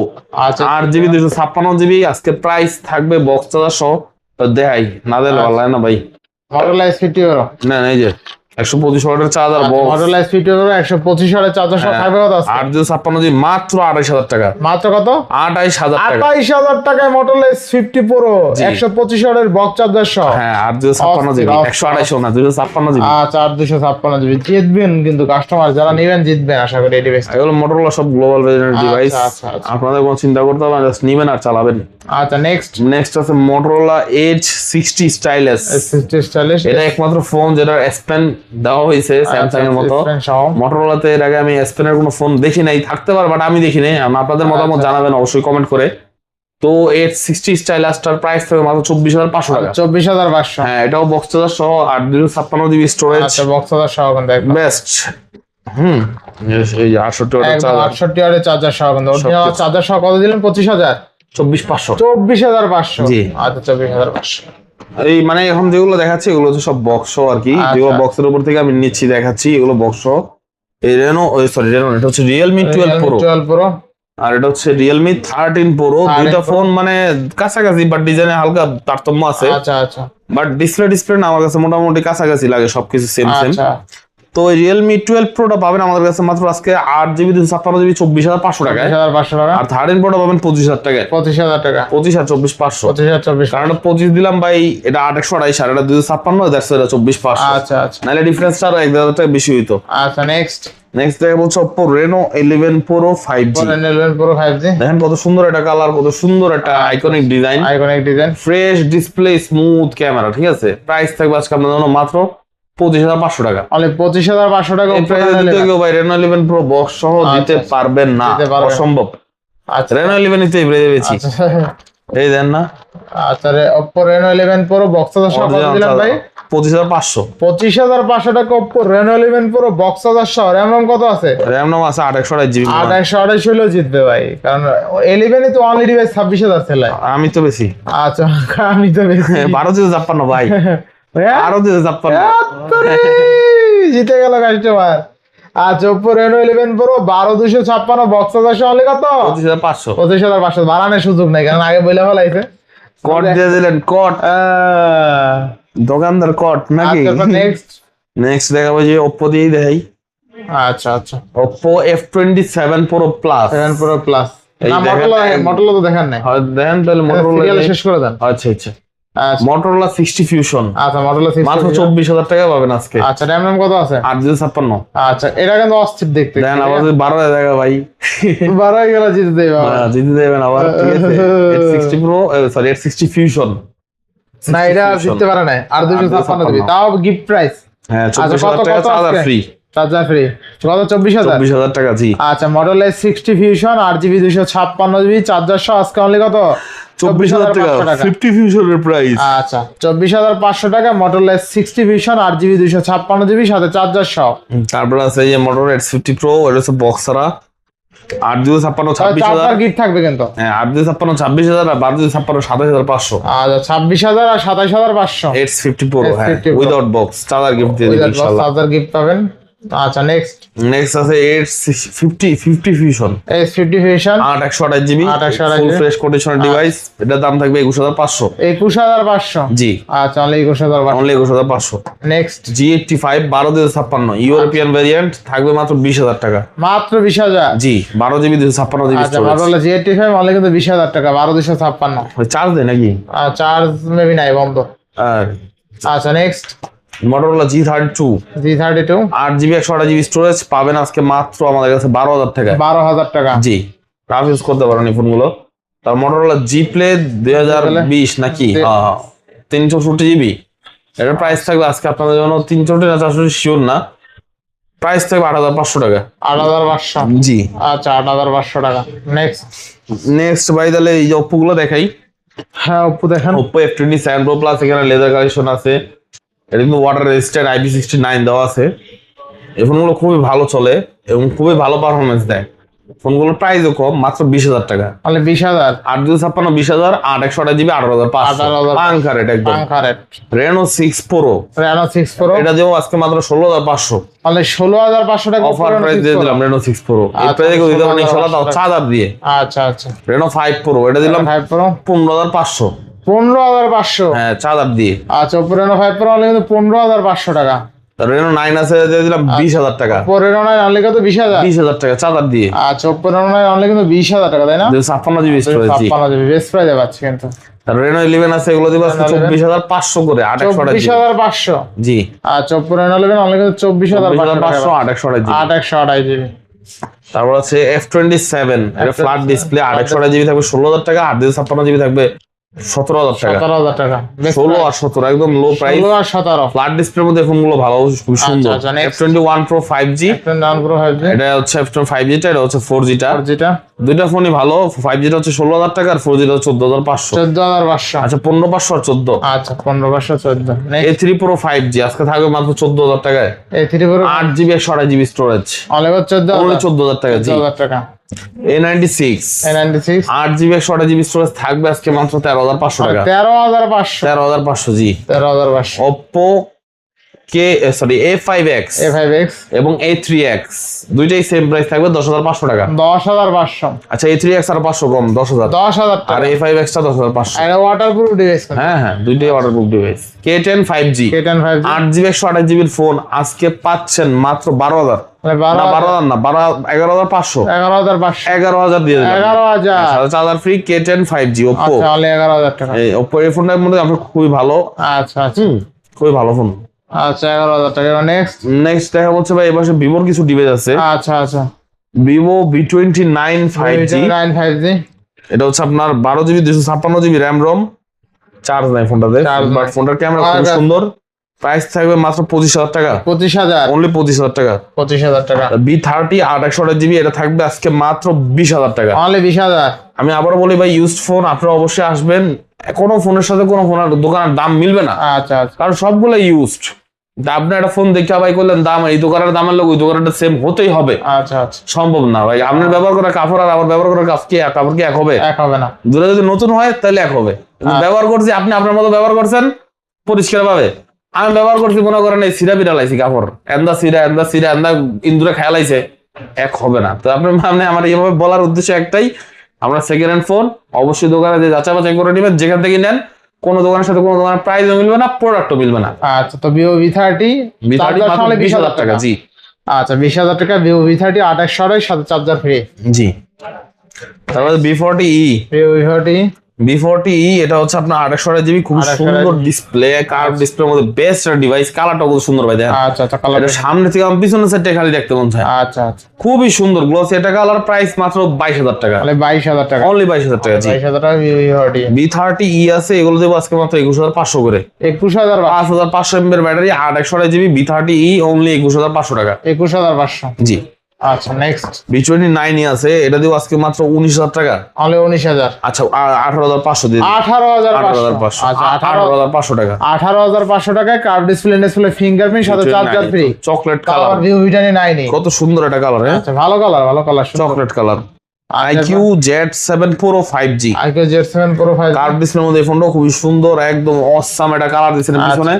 আচ্ছা। আট জিবি দুশো ছাপ্পান্ন জিবি আজকে প্রাইস থাকবে বক্স চার্জার সহ দেখাই না দিলে ভালো লাগে না ভাই। এস ফিফটি ওরো না না, এই যে। একশো পঁচিশ ওয়াটের চার্জার বক্স হাজার চার্জার সহ হ্যাঁ। কত আছে? মাত্র টাকা। মাত্র কত? টাকায় প্রো বক্স চার্জার সহ। হ্যাঁ না আচ্ছা জিতবেন কিন্তু কাস্টমার যারা নেবেন জিতবেন আশা করি এই ডিভাইস এগুলো মোটরোলা সব গ্লোবাল আচ্ছা, ডিভাইস আচ্ছা, আচ্ছা। আপনাদের কোনো চিন্তা করতে হবে জাস্ট নিবেন আর চালাবেন। আচ্ছা নেক্সট নেক্সট আছে Motorola edge sixty stylus stylish এটা একমাত্র ফোন যেটা দেওয়া হয়েছে স্যামসাং এর মতো। সহ। মোটরোলাতে এর আগে আমি স্পেনের কোনো ফোন দেখি নাই থাকতে পারে বাট আমি দেখি নাই। আপনাদের মতামত আচ্ছা। জানাবেন অবশ্যই কমেন্ট করে। তো এইট সিক্সটি স্টাইলাসটার প্রাইস থাকবে মাত্র চব্বিশ হাজার পাঁচশো টাকা। চব্বিশ হাজার পাঁচশো। হ্যাঁ এটাও বক্স চার্জার সহ আট দুশো ছাপ্পান্ন জিবি স্টোরেজ আচ্ছা বক্স হাজার সহ বেস্ট হুম এই আটষট্টি আটষট্টি হাজার চার্জার সহ চার্জার সহ কত দিলেন? পঁচিশ হাজার? চব্বিশ পাঁচশো। চব্বিশ হাজার পাঁচশো। জি। আচ্ছা চব্বিশ হাজার পাঁচশো। এই মানে এখন যেগুলো দেখাচ্ছি এগুলো হচ্ছে সব বক্স আর কি। আচ্ছা। যেগুলো বক্সের উপর থেকে আমি নিচ্ছি দেখাচ্ছি এগুলো বক্স এই রেনো সরি রেনো এটা হচ্ছে Realme twelve pro twelve pro আর এটা হচ্ছে রিয়েলমি থার্টিন প্রো দুইটা ফোন মানে কাছাকাছি বাট ডিজাইনে হালকা তারতম্য আছে। আচ্ছা আচ্ছা। বাট ডিসপ্লে ডিসপ্লে না আমার কাছে মোটামুটি কাছাকাছি লাগে সবকিছু সেম সেম তো রিয়েলমি টুয়েলভ প্রোটা পাবেন আমাদের কাছে মাত্র আজকে আট জিবি দুশো ছাপ্পান্ন জিবি চব্বিশ হাজার পাঁচশো পঁচিশ হাজার পাঁচশো টাকা। আর থার্টিন প্রোটা পাবেন পঁচিশ হাজার টাকা পঁচিশ হাজার টাকা। পঁচিশ আর চব্বিশ পাঁচশো। পঁচিশ হাজার চব্বিশ কারণ পঁচিশ। দিলাম ভাই এটা আট একশো আড়াইশ আর এটা দুশো ছাপ্পান্ন দেখছ এটা চব্বিশ পাঁচশো। আচ্ছা আচ্ছা। নাহলে ডিফারেন্সটা আরও এক হাজার টাকা বেশি হইতো। আচ্ছা নেক্সট নেক্সট দেখা বলছে Oppo Reno eleven pro five G eleven pro five G দেখেন কত সুন্দর একটা কালার কত সুন্দর একটা iconic design iconic design fresh display smooth camera ঠিক আছে? প্রাইস থাকবে আজকে আপনার জন্য মাত্র পঁচিশ হাজার পাঁচশো টাকা। পঁচিশ হাজার পাঁচশো টাকা এই Oppo প্রাইসে Reno দিতে 11 কেউ ভাই রেনো ইলেভেন প্রো বক্স সহ দিতে আচ্ছা, পারবেন না। অসম্ভব। আচ্ছা। রেনো ইলেভেন নিতে প্রাইসে বেশি আচ্ছা। এই দেন না। আচ্ছা রে Oppo Reno 11 Pro বক্স সহ কত ভাই। পঁচিশ হাজার পাঁচশো। পঁচিশ হাজার পাঁচশো টাকা Oppo Reno 11 Pro বক্স হাজার সহ। র্যাম রম কত আছে? র্যাম নাম আছে আড়াই জিবি আড়াইশ হলেও জিতবে ভাই। কারণ ইলেভেনে তো ডিভাইস ছাব্বিশ হাজার সেলাই। আমি তো বেশি। আচ্ছা আমি তো বেশি। বারো ছাপ্পান্ন ভাই? [laughs] আরও দিতে ছাপ্পান্ন জিতে গেল কাস্টমার আচ্ছা 11 Pro বারো দুশো ছাপ্পান্ন বক্স সহ অনলি কত? পঁচিশ হাজার পাঁচশো। পঁচিশ হাজার পাঁচশো। বাড়ানোর সুযোগ নাই কারণ আগে বলে ফেলাইছে। কট দিয়ে দিলেন কট দোকানদার কট নাকি? আচ্ছা নেক্সট নেক্সট দেখাবো যে দিয়েই দেখাই। আচ্ছা আচ্ছা। F twenty seven pro plus seven pro plus দেখেন, তো দেখার নাই। দেখেন তাহলে সিরিয়াল শেষ করে দেন। আচ্ছা আচ্ছা আচ্ছা। মোটরোলা সিক্সটি ফিউশন আচ্ছা মাত্র চব্বিশ হাজার টাকা পাবেন আজকে। আচ্ছা র্যাম র্যাম কত আছে? আট ছাপ্পান্ন। আচ্ছা এটা কিন্তু অস্থির দেখতে। দেন আবার বারো হাজার টাকা ভাই [laughs] বারো হয়ে গেল জিতে দেবে জিতে দেবেন আবার ঠিক আছে। Edge sixty pro sorry Edge sixty fusion না এটা আর জিততে পারে না। আর দুশো আর ছাপ্পান্ন দিবি। তাও গিফট প্রাইস হ্যাঁ আচ্ছা, চব্বিশ হাজার টাকা চার্জার ফ্রি চার্জার ফ্রি কত চব্বিশ হাজার? চব্বিশ হাজার টাকা জি। আচ্ছা মডেল এস সিক্সটি ফিউশন আট জিবি দুশো ছাপ্পান্ন জিবি চার্জার সহ আজকে অনলি কত? চব্বিশ হাজার টাকা। ফিফটি ফিউশনের প্রাইস আচ্ছা চব্বিশ হাজার পাঁচশো টাকা এস সিক্সটি ফিউশন আট জিবি দুশো ছাপ্পান্ন জিবি সাথে চার্জার সহ। তারপরে আছে এই মোটর এইট ফিফটি প্রো এটা হচ্ছে বক্সারা আট দুশো ছাপ্পান্ন ছাব্বিশ হাজার। গিফট থাকবে কিন্তু। হ্যাঁ আট দুশো ছাপ্পান্ন ছাব্বিশ হাজার আর বারো দুশো ছাপ্পান্ন সাতাশ হাজার পাঁচশো। আচ্ছা ছাব্বিশ হাজার আর সাতাশ হাজার পাঁচশো। এইট ফিফটি প্রো হ্যাঁ উইদাউট বক্স চার্জার গিফট দিয়ে দিবি চার্জার গিফট পাবেন। আচ্ছা নেক্সট নেক্সট আছে Edge fifty fifty fusion S fifty fusion আট একশো আঠাশ GB 828 full fresh conditioner device এটার দাম থাকবে একুশ হাজার পাঁচশো। একুশ হাজার পাঁচশো? জি। আচ্ছা অনলি একুশ হাজার পাঁচশো। অনলি একুশ হাজার পাঁচশো। নেক্সট জি এইটটি ফাইভ বারো দুশো ছাপ্পান্ন। ইউরোপিয়ান ভ্যারিয়েন্ট থাকবে মাত্র বিশ হাজার টাকা। মাত্র বিশ হাজার? জি বারো জিবি দুশো ছাপ্পান্ন জিবি আচ্ছা জি এইটটি ফাইভ অনলি কিন্তু বিশ হাজার টাকা বারো দুশো ছাপ্পান্ন। চার্জ দেয় নাকি? চার্জ মেবি নাই বন্ধ। আর আচ্ছা next Motorola G thirty two G thirty two আট জিবি একশো আঠাশ জিবি স্টোরেজ পাবেন আজকে মাত্র আমাদের কাছে বারো হাজার টাকা বারো হাজার টাকা। জি। রাফ ইউজ করতে পারেন এই ফোনগুলো তার মোটরোলা জি প্লে দুই হাজার বিশ নাকি? জি। হ্যাঁ তিন চৌষট্টি জিবি এটার প্রাইস থাকবে আজকে আপনাদের জন্য তিন চৌষট্টি না চারশো শিওর না। প্রাইস থাকবে আট হাজার পাঁচশো টাকা। আট হাজার পাঁচশো। জি। আচ্ছা আট হাজার পাঁচশো টাকা। নেক্সট নেক্সট ভাই তাহলে এই ওপ্পো দেখাই। হ্যাঁ ওপো দেখেন। Oppo F twenty seven pro plus এখানে লেদার কালেকশন আছে। এটা কিন্তু water resistant IP sixty nine দেওয়া আছে। এই ফোনগুলো খুবই ভালো চলে এবং খুবই ভালো পারফরমেন্স দেয়। ফোনগুলোর প্রাইসও কম মাত্র বিশ হাজার টাকা। তাহলে বিশ হাজার। আট দুই ছাপ্পান্ন বিশ হাজার আট একশো আট জিবি আঠারো হাজার পাঁচশো। 18,500 পাঙ্কা রেট একদম। Reno six pro Reno six pro এটা দেবো আজকে মাত্র ষোলো হাজার পাঁচশো। তাহলে ষোলো হাজার পাঁচশো টাকা অফার প্রাইস দিয়ে দিলাম রেনো সিক্স প্রো এর আচ্ছা, দিতে পারেন 16,500 ইনশাল্লাহ তাও। চার্জার দিয়ে। আচ্ছা আচ্ছা। রেনো ফাইভ প্রো এটা দিলাম ফাইভ প্রো পনেরো হাজার পাঁচশো। পনেরো হাজার পাঁচশো। হ্যাঁ চার্জার দিয়ে। আচ্ছা রেনো ফাইভ প্রো হলে কিন্তু পনেরো হাজার পাঁচশো টাকা। রেনো নাইন আছে দিয়ে দিলাম বিশ হাজার টাকা। রেনো নাইন অনলি কত বিশ হাজার। বিশ হাজার টাকা চার্জার দিয়ে। আচ্ছা ওপো রেনো নাইন অনলি কিন্তু বিশ হাজার টাকা তাই না? ছাপ্পান্ন জিবি ছাপ্পান্ন জিবি বেস্ট প্রাইজে পাচ্ছি কিন্তু। রেনো ইলেভেন আছে এগুলো দিবে আজকে 11 চব্বিশ হাজার পাঁচশো করে আট একশো চব্বিশ হাজার পাঁচশো? জি। আচ্ছা ওপো রেনো ইলেভেন অনলি কিন্তু চব্বিশ হাজার পাঁচশো আট একশো জি আট একশো আঠাশ জিবি। তারপর আছে F twenty seven flat display আট একশো জিবি থাকবে ষোলো হাজার টাকা আট দুশো ছাপ্পান্ন জিবি থাকবে। সতেরো হাজার টাকা। সতেরো হাজার টাকা। ষোলো আর সতেরো একদম লো প্রাইস ষোলো আর সতেরো। ফ্ল্যাট ডিসপ্লের মধ্যে ফোনগুলো ভালো খুব সুন্দর। আচ্ছা, F twenty one pro five G এটা হচ্ছে এফ ফাইভ জিটা এটা হচ্ছে ফোর জিটা দুইটা ফোনই ভালো ফাইভ জিটা হচ্ছে ষোলো হাজার টাকা আর ফোর জিটা চোদ্দ হাজার পাঁচশো। চোদ্দ হাজার পাঁচশো। আচ্ছা পনেরো পাঁচশো আর চোদ্দ। আচ্ছা পনেরো পাঁচশো চোদ্দ। A three pro five G আজকে থাকবে মাত্র চোদ্দ হাজার টাকায়। এই থ্রি প্রো আট জিবি একশো আঠাশ জিবি স্টোরেজ অনলি চোদ্দ চোদ্দ হাজার টাকা জি। চোদ্দ হাজার টাকা। A ninety six A six আট জিবি একশো আঠাশ জিবি স্টোরেজ থাকবে আজকে মাত্র তেরো হাজার পাঁচশো টাকা। তেরো হাজার পাঁচশো। তেরো হাজার পাঁচশো জি। তেরো হাজার পাঁচশো। Oppo K sorry A five X A five X এবং এ থ্রি এক্স দুইটাই সেম প্রাইস থাকবে দশ হাজার পাঁচশো টাকা। দশ হাজার পাঁচশো। আচ্ছা এ থ্রি এক্স আর পাঁচশো কম দশ হাজার। দশ হাজার আর এ ফাইভ এক্সটা দশ হাজার পাঁচশো। ওয়াটার প্রুফ ডিভাইস হ্যাঁ হ্যাঁ দুইটাই device K ten five G K ten five আট জিবি একশো আঠাশ জিবির ফোন আজকে পাচ্ছেন মাত্র বারো হাজার। খুবই ভালো। আচ্ছা আচ্ছা। খুবই ভালো ফোন আচ্ছা এগারো হাজার টাকা। নেক্সট নেক্সট দেখা হচ্ছে ভাই এবার ভিভোর কিছু ডিভাইস আছে। আচ্ছা আচ্ছা। Vivo V twenty nine five G nine five G এটা হচ্ছে আপনার বারো জিবি দুশো ছাপ্পান্ন জিবি র্যাম রম। চার্জ নাই ফোনটাতে। বাট ফোনটার ক্যামেরা খুব আচ্ছা। সুন্দর। প্রাইস থাকবে মাত্র পঁচিশ হাজার টাকা। পঁচিশ হাজার? অনলি পঁচিশ হাজার টাকা। পঁচিশ হাজার টাকা। বি থার্টি আট একশো আঠাশ জিবি এটা থাকবে আজকে মাত্র বিশ হাজার টাকা। অনলি বিশ হাজার? আমি আবারও বলি ভাই ইউজড ফোন আপনারা অবশ্যই আসবেন। কোনো ফোনের সাথে কোনো ফোনের দোকানের দাম মিলবে না। আচ্ছা আচ্ছা। কারণ সবগুলো ইউজড আপনি একটা ফোন দেখে ভাই করলেন দাম এই দোকানের দামের লোক ওই দোকানটা সেম হতেই হবে। আচ্ছা আচ্ছা। সম্ভব না ভাই আপনার ব্যবহার করা কাপড় আর আমার ব্যবহার করা কি কাপড় কি এক হবে? এক হবে না। দুটো যদি নতুন হয় তাহলে এক হবে। আচ্ছা। ব্যবহার করছি আপনি আপনার মতো ব্যবহার করছেন পরিষ্কার ভাবে আমি ব্যবহার করছি মনে করেন এই সিরা বিড়া লাইছি কাপড়। এন্দা সিরা এন্দা সিরা এন্দা ইন্দুরে খেয়া লাইছে এক হবে না। তো আপনি মানে আমার এইভাবে বলার উদ্দেশ্য একটাই আমরা সেকেন্ড হ্যান্ড ফোন অবশ্যই দোকানে যে যাচাই বাছাই করে নেবেন যেখান থেকে নেন কোন দোকানের সাথে কোনো দোকানের প্রাইসও মিলবে না প্রোডাক্টও মিলবে না। আচ্ছা তো ভিভো ভি থার্টি বিশ হাজার টাকা জি। আচ্ছা বিশ হাজার টাকা ভিভো ভি থার্টি আঠাশশো সাথে চার্জার ফ্রি জি। তারপরে V forty E V thirty V forty E এটা হচ্ছে আপনার আঠাশশো জিবি খুব সুন্দর ডিসপ্লে কার্ভ ডিসপ্লের মধ্যে বেস্ট ডিভাইস কালারটা খুব সুন্দর ভাই দেখেন। আচ্ছা আচ্ছা কালার সামনে থেকে আমার পিছনের সাইডটা খালি দেখতে মন চায়। আচ্ছা আচ্ছা। খুবই সুন্দর গ্লোসি এটা কালার প্রাইস মাত্র বাইশ হাজার টাকা। তাহলে বাইশ হাজার টাকা। অনলি বাইশ হাজার টাকা বাইশ হাজার টাকা বি থার্টি ই আছে এগুলো দেবো আজকে মাত্র একুশ হাজার পাঁচশো করে। একুশ হাজার পাঁচ হাজার পাঁচশো এমবির ব্যাটারি আট একশো GB V thirty E only একুশ হাজার পাঁচশো টাকা। একুশ হাজার পাঁচশো। জি। আচ্ছা নেক্সট বি টোয়েন্টি আছে এটা দেবো আজকে মাত্র উনিশ হাজার টাকা। তাহলে উনিশ হাজার। আচ্ছা আঠারো হাজার পাঁচশো দিয়ে আঠারো হাজার পাঁচশো। আচ্ছা আঠারো হাজার পাঁচশো টাকা। আঠারো হাজার পাঁচশো টাকায় কার্ভ ডিসপ্লে ডিসপ্লে ফিঙ্গারপ্রিন্ট সাথে charger free chocolate colour Vivo V কত সুন্দর একটা কালার হ্যাঁ? আচ্ছা ভালো কালার ভালো colour chocolate colour iQOO Z seven pro five G iQOO Z seven pro five curve ডিসপ্লের মধ্যে এই ফোনটা খুবই সুন্দর একদম অসাম একটা কালার দিয়েছেন আচ্ছা। পিছনে।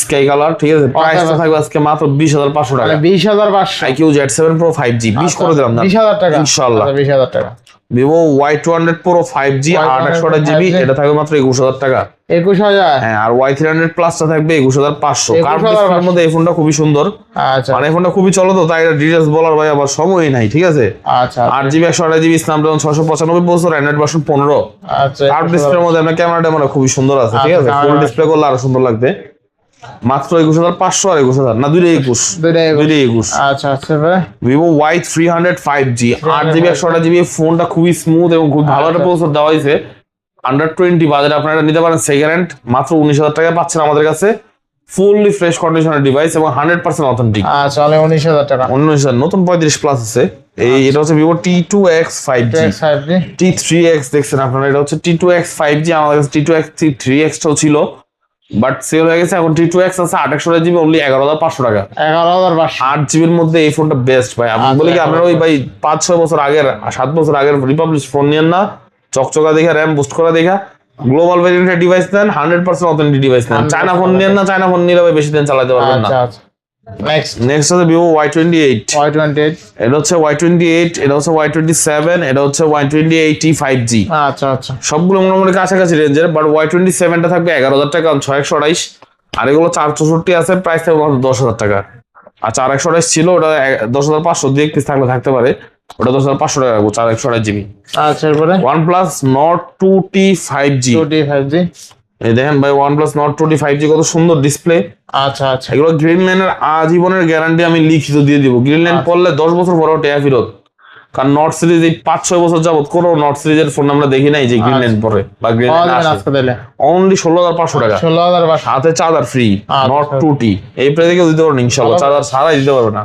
স্কাই কালার ঠিক আছে? প্রাইসটা থাকবে আজকে মাত্র বিশ হাজার পাঁচশো টাকা। তাহলে বিশ হাজার পাঁচশো। IQOO Z seven pro five G বিশ করে দিলাম না বিশ হাজার টাকা। ইনশাআল্লাহ। আচ্ছা, বিশ হাজার টাকা। Vivo Y two hundred pro five G Y200 আট একশো জিবি 5G এটা থাকবে মাত্র একুশ হাজার টাকা। একুশ হাজার। হ্যাঁ আর ওয়াই থ্রি হান্ড্রেড প্লাসটা থাকবে একুশ হাজার পাঁচশো। 21,500 কার্ভ ডিসপ্লের মধ্যে এই ফোনটা খুবই সুন্দর। আচ্ছা। মানে এই ফোনটা খুবই চলো তো তাই ডিটেলস বলার ভাই আবার সময় নাই ঠিক আছে? আচ্ছা আট জিবি একশো আঠাশ জিবি স্ন্যাপড্রাগন ছশো পঁচানব্বই বছর অ্যান্ড্রয়েড ভার্সন পনেরো। আচ্ছা কার্ভ 21,500 ডিসপ্লের মধ্যে আপনার ক্যামেরাটা মানে খুবই সুন্দর আছে ঠিক আছে? আচ্ছা, ফুল ডিসপ্লে করলে আরও সুন্দর লাগবে। মাত্র একুশ হাজার পাঁচশো আর একুশ হাজার। না দুইটাই একুশ। দুইটাই একুশ। আচ্ছা আচ্ছা ভাই। Vivo Y three hundred five G আট জিবি একশো আঠাশ জিবি ফোনটা খুবই স্মুথ এবং খুব ভালো একটা আচ্ছা। প্রসেসর দেওয়া হয়েছে। আন্ডার টোয়েন্টি বাজারে আপনারা নিতে পারেন সেকেন্ড হ্যান্ড মাত্র উনিশ হাজার টাকায় পাচ্ছেন আমাদের কাছে। ফুললি ফ্রেশ কন্ডিশনের ডিভাইস এবং হান্ড্রেড পার্সেন্ট অথেন্টিক আচ্ছা উনিশ হাজার টাকা। উনিশ হাজার নতুন পঁয়ত্রিশ প্লাস আছে। এই এটা হচ্ছে Vivo T two X five G T three X দেখছেন আপনারা এটা হচ্ছে T two X five G আমাদের কাছে টি টু এক্স থ্রি এক্সটাও ছিল। বাট সেল হয়ে গেছে এখন টি টু এক্স আছে আঠাশশো জিবি অনলি এগারো হাজার পাঁচশো টাকা। এগারো হাজার আট জিবির মধ্যে এই ফোনটা বেস্ট ভাই। আমি আচ্ছা, বলি কি আপনারা ওই ভাই পাঁচ ছয় বছর আগের সাত বছর আগের রিপাবলিক ফোন নিয়েন না। চকচকা দেখা র্যাম বুস্ট করা দেখা। গ্লোবাল ভেরিয়েন্টের ডিভাইস দেন হান্ড্রেড পার্সেন্ট অথেন্টিক ডিভাইস দেন চায়না ফোন নিয়েন না চায়না ফোন নিলে বেশি দিন চালাতে পারবেন না। আচ্ছা আচ্ছা। নেক্সট নেক্সট হচ্ছে Vivo Y twenty eight Y twenty eight এটা হচ্ছে ওয়াই টোয়েন্টি এইট এটা হচ্ছে ওয়াই টোয়েন্টি সেভেন এটা হচ্ছে Y twenty eighty five G আচ্ছা আচ্ছা। সবগুলো মোটামুটি কাছাকাছি রেঞ্জের বাট ওয়াই টোয়েন্টি সেভেনটা থাকবে এগারো হাজার টাকা ছয় একশো আড়াইশ। আর এগুলো চার চৌষট্টি আছে প্রাইস থাকবে মাত্র দশ হাজার টাকা। আর চার একশো আড়াইশ ছিল ওটা দশ হাজার পাঁচশো দুই এক পিস থাকলে থাকতে পারে। ওটা দশ হাজার পাঁচশো টাকা রাখব চার একশো আড়াইশ জিবি। আচ্ছা এরপরে? OnePlus Nord two T five G two T five G দেখেন ভাই OnePlus Nord two T five G কত সুন্দর ডিসপ্লে আচ্ছা আচ্ছা। এগুলো গ্রিন লাইনের আজীবনের গ্যারান্টি আমি লিখিত দিয়ে দিব। গ্রিন আচ্ছা। পড়লে দশ বছর পরেও টেয়া ফেরত। কারণ নট সিরিজ এই পাঁচ ছয় বছর যাবত কোনো নট সিরিজের ফোন আমরা দেখি নাই যে গ্রিন লাইন পরে বা গ্রিন অনলি ষোলো হাজার পাঁচশো টাকা। ষোলো হাজার সাথে চার্জার ফ্রি আচ্ছা। নট টু টি এই প্রাইসে কেউ দিতে পারবেন ইনশাল্লাহ। চার্জার ছাড়াই দিতে পারবে না।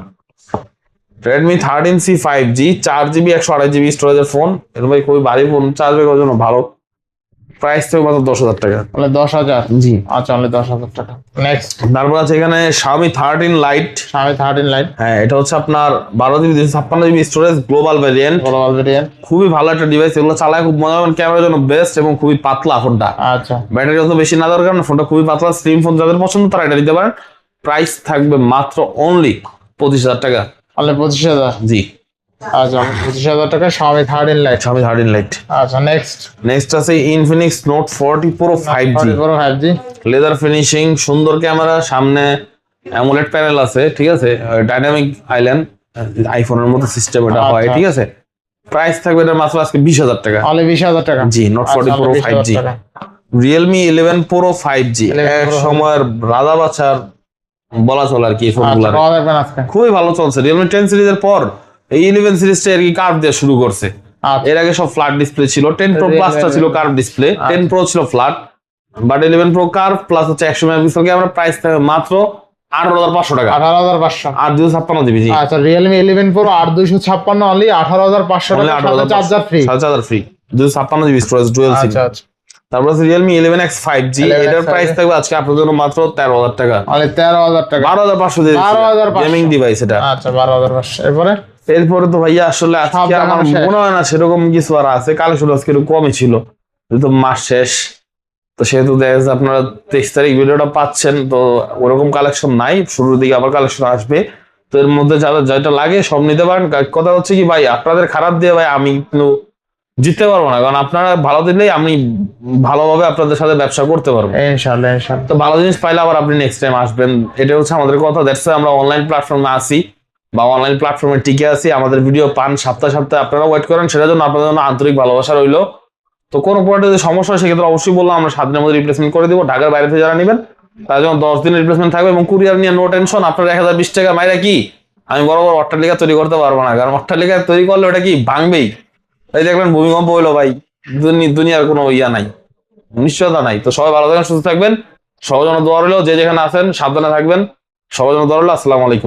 Redmi thirteen C five G চার জিবি একশো আড়াই জিবি স্টোরেজের ফোন এর ভাই খুবই ভারী ফোন চার্জ করার জন্য ভালো। প্রাইস থেকে মাত্র দশ হাজার টাকা। তাহলে দশ হাজার? জি। আচ্ছা অনলি দশ হাজার টাকা। নেক্সট তারপর আছে এখানে Xiaomi থার্টিন লাইট স্বামী থার্টিন লাইট হ্যাঁ এটা হচ্ছে আপনার বারো জিবি দুশো ছাপ্পান্ন GB storage global variant global variant খুবই ভালো একটা ডিভাইস এগুলো চালায় খুব মজা পাবেন ক্যামেরার জন্য বেস্ট এবং খুবই পাতলা ফোনটা। আচ্ছা। ব্যাটারি অত বেশি না দরকার ফোনটা খুবই পাতলা স্লিম ফোন যাদের পছন্দ তারা এটা দিতে পারেন। প্রাইস থাকবে মাত্র অনলি পঁচিশ হাজার টাকা। তাহলে পঁচিশ হাজার। জি। আচ্ছা পঁচিশ হাজার টাকা স্বামী thirteen lite Xiaomi thirteen lite আচ্ছা নেক্সট নেক্সট আছে Infinix Note forty pro five G four five G leather finishing সুন্দর ক্যামেরা সামনে অ্যামোলেড প্যানেল আছে ঠিক আছে? ডাইনামিক আইল্যান্ড আইফোনের মতো সিস্টেম এটা হয় আচ্ছা। ঠিক আছে? প্রাইস থাকবে এটা মাত্র আজকে বিশ হাজার টাকা। অনলি বিশ হাজার টাকা। জি নোট আচ্ছা, forty pro five G Realme eleven pro five G এক সময়ের রাজা বাচ্চার বলা চলে আর কি আচ্ছা ফোনগুলো আজকে। খুবই ভালো চলছে। রিয়েলমি টেন সিরিজের পর এই ইলেভেন সিরিজটা আর কি কার্ভ দিয়ে শুরু করছে? আচ্ছা। এর আগে সব ফ্ল্যাট ডিসপ্লে ছিল টেন প্রো প্লাসটা ছিল কার্ভ ডিসপ্লে টেন প্রো ছিল flat but eleven pro curve plus হচ্ছে একশো মেগাপিক্সেল ক্যামেরা প্রাইস থাকবে মাত্র আঠারো হাজার পাঁচশো টাকা। আঠারো হাজার পাঁচশো। আর দুশো ছাপ্পান্ন জিবি জি আচ্ছা রিয়েলমি ইলেভেন প্রো আট ছাপ্পান্ন অনলি আঠারো হাজার পাঁচশো টাকা চার্জার ফ্রি সাড়ে চার হাজার ফ্রি দুশো ছাপ্পান্ন জিবি স্টোরেজ ডুয়েল সিম আচ্ছা তারপর আছে Realme eleven X five G এটার প্রাইস থাকবে আজকে আপনার জন্য মাত্র তেরো হাজার টাকা। অনলি তেরো হাজার টাকা। বারো হাজার পাঁচশো 12,500 গেমিং ডিভাইস এটা। আচ্ছা বারো হাজার পাঁচশো। এরপরে? এরপরে তো ভাইয়া আসলে আজকে আমার মনে হয় না সেরকম কিছু আর আছে। কালেকশন আজকে একটু কমই ছিল। যেহেতু মাস শেষ তো সেহেতু দেখা যাচ্ছে আপনারা তেইশ তারিখ ভিডিওটা পাচ্ছেন তো ওরকম কালেকশন নাই। শুরুর দিকে আবার কালেকশন আসবে। তো এর মধ্যে যারা যেটা লাগে সব নিতে পারেন। কথা হচ্ছে কি ভাই আপনাদের খারাপ দিয়ে ভাই আমি কিন্তু জিততে পারব না। কারণ আপনারা ভালো দিলেই আমি ভালোভাবে আপনাদের সাথে ব্যবসা করতে পারব। তো ভালো জিনিস পাইলে আবার আপনি নেক্সট টাইম আসবেন। এটা হচ্ছে আমাদের কথা। দ্যাটস আমরা অনলাইন প্ল্যাটফর্মে আসি বা অনলাইন প্ল্যাটফর্মে টিকে আছি, আমাদের ভিডিও পান সপ্তাহে সপ্তাহে আপনারা ওয়েট করেন, সেটার জন্য আপনাদের জন্য আন্তরিক ভালোবাসা রইল। তো কোনো প্রোডাক্টে যদি সমস্যা হয়, সেক্ষেত্রে অবশ্যই বললাম, আমরা সাত দিনের মধ্যে রিপ্লেসমেন্ট করে দিব, ঢাকার বাইরে থেকে যারা নেবেন তার জন্য দশ দিনের রিপ্লেসমেন্ট থাকবে এবং কুরিয়ার নিয়ে নো টেনশন আপনার এক হাজার বিশ টাকা মাইরা কি? আমি বড় বড় অট্টালিকা তৈরি করতে পারব না, কারণ অট্টালিকা তৈরি করলে ওটা কি ভাঙবেই? এই দেখবেন ভূমিকম্প হইল ভাই, দুনি- দুনিয়ার কোনো ইয়া নাই, নিশ্চয়তা নাই। তো সবাই ভালো থাকবেন সুস্থ থাকবেন সবার জন্য দোয়া যে যেখানে আছেন, সাবধানে থাকবেন সবার জন্য দোয়া আসসালামু আলাইকুম।